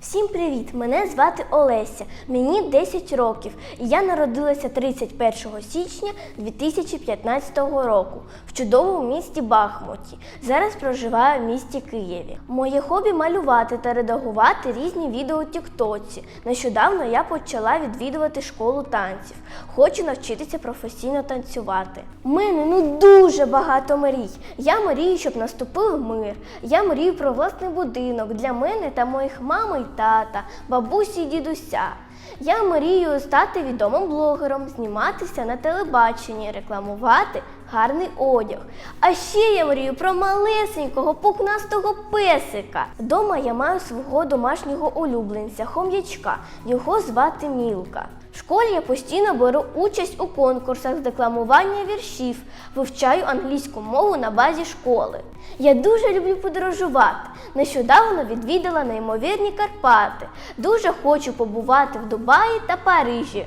Всім привіт! Мене звати Олеся. Мені 10 років, і я народилася 31 січня 2015 року в чудовому місті Бахмуті. Зараз проживаю в місті Києві. Моє хобі малювати та редагувати різні відео Тіктоці. Нещодавно я почала відвідувати школу танців. Хочу навчитися професійно танцювати. У мене ну дуже багато мрій. Я мрію, щоб наступив мир. Я мрію про власний будинок для мене та моїх мами тата, бабусі й дідуся. Я мрію стати відомим блогером, зніматися на телебаченні, рекламувати гарний одяг. А ще я мрію про малесенького пукнастого песика. Дома я маю свого домашнього улюбленця, хом'ячка. Його звати Мілка. В школі я постійно беру участь у конкурсах з декламування віршів, вивчаю англійську мову на базі школи. Я дуже люблю подорожувати. Нещодавно відвідала неймовірні Карпати. Дуже хочу побувати в Дубаї та Парижі.